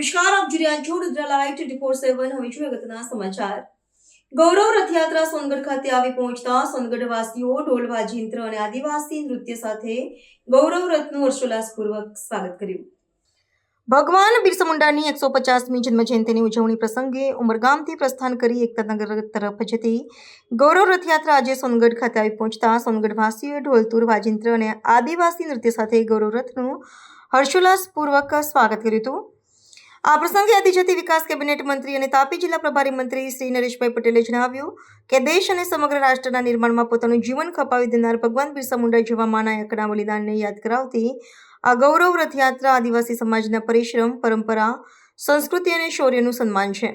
જોઈ રહ્યા છો Rudra live twenty four seven હવે જોઈએ અગત્યના સમાચાર. ગૌરવ રથયાત્રા સોનગઢ ખાતે આવી પહોંચતા સોનગઢ વાસીઓ ઢોલ વાજિંત્ર અને આદિવાસી નૃત્ય સાથે ગૌરવ રથનું હર્ષોલ્લાસપૂર્વક સ્વાગત કર્યું. ભગવાન બિરસા મુંડાની એકસો પચાસમી જન્મ જયંતિની ઉજવણી પ્રસંગે ઉમરગામથી પ્રસ્થાન કરી એકતાનગર તરફ જતી ગૌરવ રથયાત્રા આજે સોનગઢ ખાતે આવી પહોંચતા સોનગઢવાસીઓએ ઢોલતુર વાજિંત્ર અને આદિવાસી નૃત્ય સાથે ગૌરવ રથનું હર્ષોલ્લાસપૂર્વક સ્વાગત કર્યું હતું. આ પ્રસંગે આદિજાતિ વિકાસ કેબિનેટ મંત્રી અને તાપી જિલ્લા પ્રભારી મંત્રી શ્રી નરેશભાઈ પટેલે જણાવ્યું કે દેશ અને સમગ્ર રાષ્ટ્રના નિર્માણમાં પોતાનું જીવન ખપાવી દેનાર ભગવાન બિરસા મુંડા જેવા માનાયકના બલિદાનને યાદ કરાવતી આ ગૌરવ રથયાત્રા આદિવાસી સમાજના પરિશ્રમ, પરંપરા, સંસ્કૃતિ અને શૌર્યનું સન્માન છે.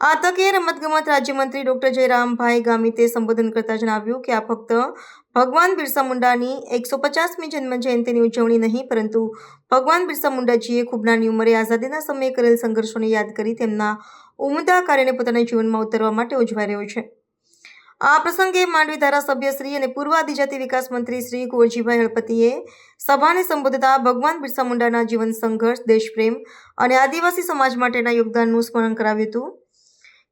આ તકે રમતગમત રાજ્યમંત્રી ડોક્ટર જયરામભાઈ ગામિતે સંબોધન કરતા જણાવ્યું કે આ ફક્ત ભગવાન બિરસા મુંડાની એકસો પચાસમી જન્મ જયંતિની ઉજવણી નહીં, પરંતુ ભગવાન બિરસા મુંડાજીએ ખૂબ નાની ઉંમરે આઝાદીના સમયે કરેલ સંઘર્ષોને યાદ કરી તેમના ઉમદા કાર્યને પોતાના જીવનમાં ઉતરવા માટે ઉજવાઈ રહ્યો છે. આ પ્રસંગે માંડવી ધારાસભ્ય શ્રી અને પૂર્વ આદિજાતિ વિકાસ મંત્રી શ્રી કુંવરજીભાઈ હળપતિએ સભાને સંબોધતા ભગવાન બિરસા મુંડાના જીવન સંઘર્ષ, દેશપ્રેમ અને આદિવાસી સમાજ માટેના યોગદાનનું સ્મરણ કરાવ્યું હતું.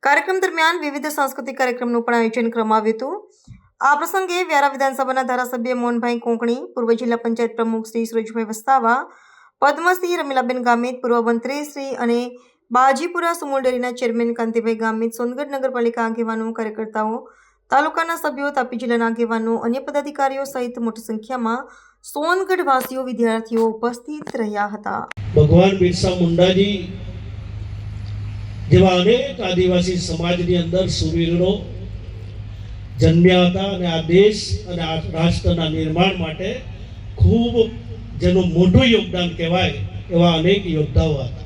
કાર્યક્રમ દરમિયાન વિવિધ સાંસ્કૃતિક કાર્યક્રમનું પણ આયોજન કરવામાં આવ્યું હતું. આ પ્રસંગે વ્યારા વિધાનસભાના ધારાસભ્ય મોહનભાઈ કોંકણી, પૂર્વ જિલ્લા પંચાયત પ્રમુખ શ્રી સુરજભાઈ વસ્તાવા પદ્મશ્રી રમીલાબેન ગામિત, પૂર્વ મંત્રી શ્રી અને બાજીપુરા સુમોલ ચેરમેન કાંતિભાઈ ગામિત, સોનગઢ નગરપાલિકા આગેવાનો, કાર્યકર્તાઓ, તાલુકાના સભ્યો, તાપી જિલ્લાના આગેવાનો, અન્ય પદાધિકારીઓ સહિત મોટી સંખ્યામાં સોનગઢ વાસીઓ વિદ્યાર્થીઓ ઉપસ્થિત રહ્યા હતા. ભગવાન બિરસા મુંડાજી જેવા અનેક આદિવાસી સમાજની અંદર સુરવીરો જન્મ્યા હતા અને આ દેશ અને આ રાષ્ટ્રના નિર્માણ માટે ખૂબ જેનું મોટું યોગદાન કહેવાય એવા અનેક યોદ્ધાઓ હતા.